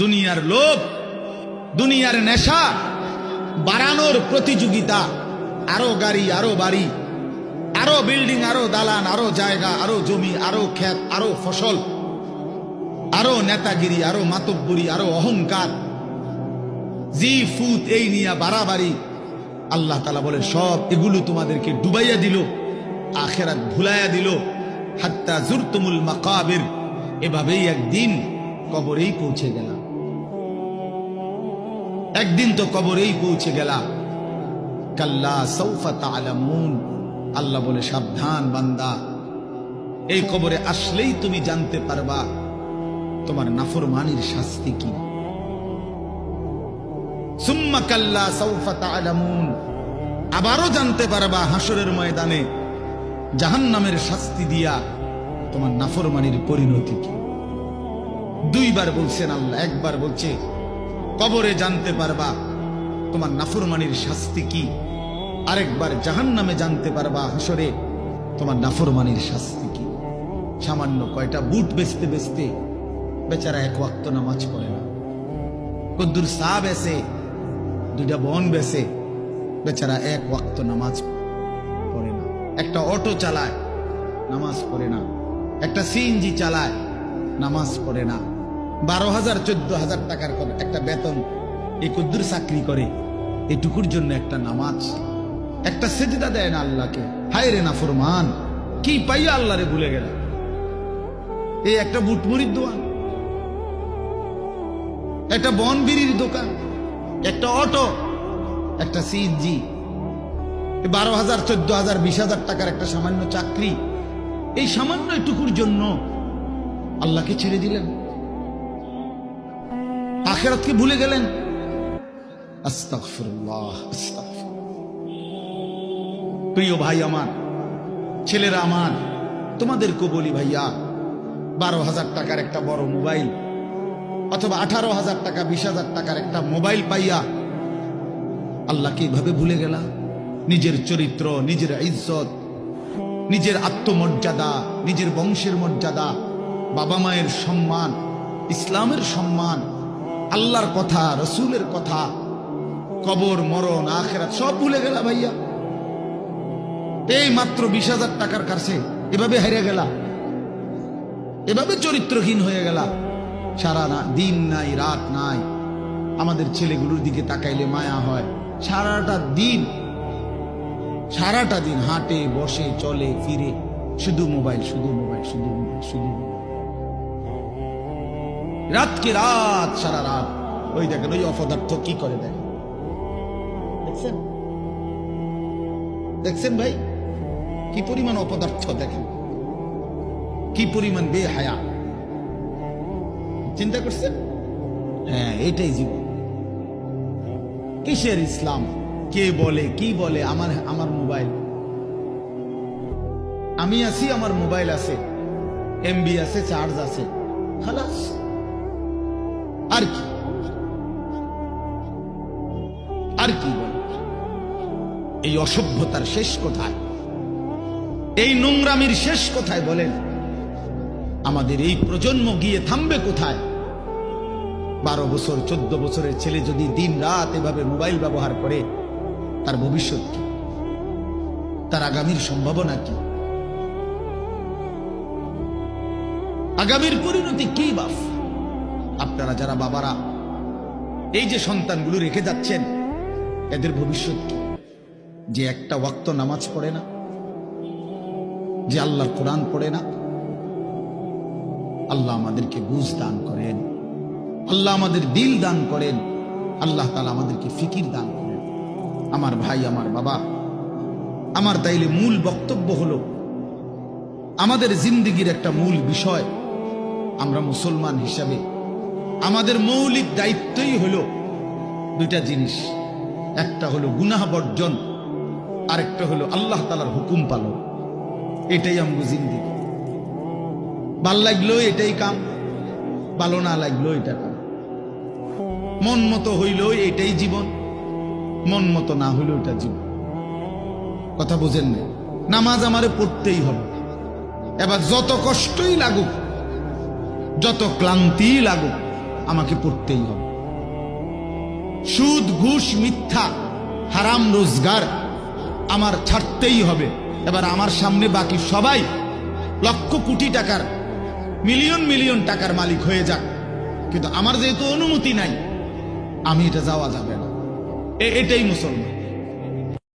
দুনিয়ার লোভ, দুনিয়ার নেশা, বাড়ানোর প্রতিযোগিতা, আরও গাড়ি, আরও বাড়ি, আরও বিল্ডিং, আরও দালান, আরও জায়গা, আরও জমি, আরও ক্ষেত, আরও ফসল, আরও নেতাগিরি, আরও মাতব্বরি, আরও অহংকার। জি ফুত এই নিয়া বাড়াবাড়ি, আল্লাহ তালা বলে, সব এগুলো তোমাদেরকে ডুবাইয়া দিল, আখেরাত ভুলাইয়া দিল। হাত্তা জুরতুমুল মাকাবের, এভাবেই একদিন কবরেই পৌঁছে গেলাম। একদিন তো কবরেই পৌঁছে গেলা কাল্লা সৌফা তালামুন আল্লাহ বলে, সাবধান বান্দা। এই কবরে আসলেই তুমি জানতে পারবা তোমার নাফরমানির শাস্তি কি। সুম্মা কাল্লা সৌফা তালামুন আবারও জানতে পারবা হাসরের ময়দানে জাহান্নামের শাস্তি দিয়া তোমার নাফরমানির পরিণতি কি। দুইবার বলছেন আল্লাহ, একবার বলছে কবরে জানতে পারবা তোমার নাফরমানির শাস্তি কি। আরেকবার জাহান নামে জানতে পারবা হাসরে তোমার নাফরমানির শাস্তি কি। সামান্য কয়টা বুট বেচতে বেচতে বেচারা এক ওয়াক্ত নামাজ পড়ে না। কদ্দুর সা বেসে দুইটা বন বেসে বেচারা এক ওয়াক্ত নামাজ পড়ে না। একটা অটো চালায়, নামাজ পড়ে না। একটা সিএনজি চালায়, নামাজ পড়ে না। বারো হাজার, চোদ্দ হাজার টাকার করে একটা বেতন এই কুদ্দুর চাকরি করে। এটুকুর জন্য একটা নামাজ। একটা সেজদা দেয় না আল্লাহকে। হায় রে না ফরমান কি পাইয়া আল্লাহরে ভুলে গেল এই একটা বুটমুড়ির দোকান, একটা বন বিড়ির দোকান, একটা অটো, একটা সিএনজি বারো হাজার, চোদ্দ হাজার, বিশ হাজার টাকার একটা সামান্য চাকরি। এই সামান্য এটুকুর জন্য আল্লাহকে ছেড়ে দিলেন। আখেরাতকে ভুলে গেলেন। প্রিয় ভাই আমার, ছেলেরা আমার তোমাদেরকে বলি ভাইয়া, বারো হাজার টাকার একটা বড় মোবাইল অথবা আঠারো হাজার টাকা, বিশ হাজার টাকার একটা মোবাইল পাইয়া আল্লাহকে এইভাবে ভুলে গেলা নিজের চরিত্র, নিজের ইজ্জত, নিজের আত্মমর্যাদা, নিজের বংশের মর্যাদা, বাবা মায়ের সম্মান, ইসলামের সম্মান আল্লাহর কথা, রসুলের কথা, কবর, মরণ, আখেরাত, সব ভুলে গেলা ভাইয়া। এই মাত্র বিশ হাজার টাকার কাছে এভাবে হেরে গেলা। এভাবে চরিত্রহীন হয়ে গেলা। সারা না- দিন নাই, রাত নাই। আমাদের ছেলেগুলোর দিকে তাকাইলে মায়া হয়। সারাটা দিন সারাটা দিন হাঁটে, বসে, চলে, ফিরে। শুধু মোবাইল শুধু মোবাইল শুধু মোবাইল শুধু মোবাইল। রাতকে রাত, সারা রাত। ওই দেখেন, ওই অপদার্থ কি করে দেখেন? দেখছেন? দেখছেন ভাই? কি পরিমাণ অপদার্থ দেখেন? কি পরিমাণ বেহায়া? চিন্তা করছেন? হ্যাঁ এটাই জীবন। কিসের ইসলাম? কে বলে, কি বলে? আমার আমার মোবাইল। আমি আছি, আমার মোবাইল আছে। এমবি আছে, চার্জ আছে। খালাস। আর কি? আর কি এই অসভ্যতার শেষ কোথায়? এই নোংরামির শেষ কোথায় বলেন? আমাদের এই প্রজন্ম গিয়ে থামবে কোথায়? বারো বছর, চোদ্দ বছরের ছেলে যদি দিন রাত এভাবে মোবাইল ব্যবহার করে, তার ভবিষ্যৎ কি? তার আগামীর সম্ভাবনা কি? আগামীর পরিণতি কি বাপ আপনারা যারা বাবারা এই যে সন্তানগুলো রেখে যাচ্ছেন, এদের ভবিষ্যৎ কি? যে একটা ওয়াক্ত নামাজ পড়ে না, যে আল্লাহর কোরআন পড়ে না, আল্লাহ আমাদেরকে বুঝ দান করেন, আল্লাহ আমাদের দিল দান করেন, আল্লাহ তালা আমাদেরকে ফিকির দান করেন। আমার ভাই, আমার বাবা, আমার তাইলে মূল বক্তব্য হলো, আমাদের জিন্দিগির একটা মূল বিষয়, আমরা মুসলমান হিসাবে আমাদের মৌলিক দায়িত্বই হলো দুইটা জিনিস। একটা হলো গুনাহ বর্জন, আরেকটা হলো আল্লাহ তালার হুকুম পালন। এটাই আমগো জিন্দিগি ভালো লাগল এটাই কাম, ভালো না লাগল এটা কাম। মন মতো হইল এটাই জীবন, মন মতো না হইল এটা জীবন। কথা বোঝেন না নামাজ আমারে পড়তেই হবে। এবার যত কষ্টই লাগুক, যত ক্লান্তি লাগুক আমাকে পড়তেই হবে। সুদ, ঘুষ, মিথ্যা, হারাম, রোজগার আমার ছাড়তেই হবে। এবার আমার সামনে বাকি সবাই লক্ষ কোটি টাকার, মিলিয়ন মিলিয়ন টাকার মালিক হয়ে যাক। কিন্তু আমার যেহেতু অনুমতি নাই, আমি এটা যাওয়া যাবে না। এটাই মুসলমান।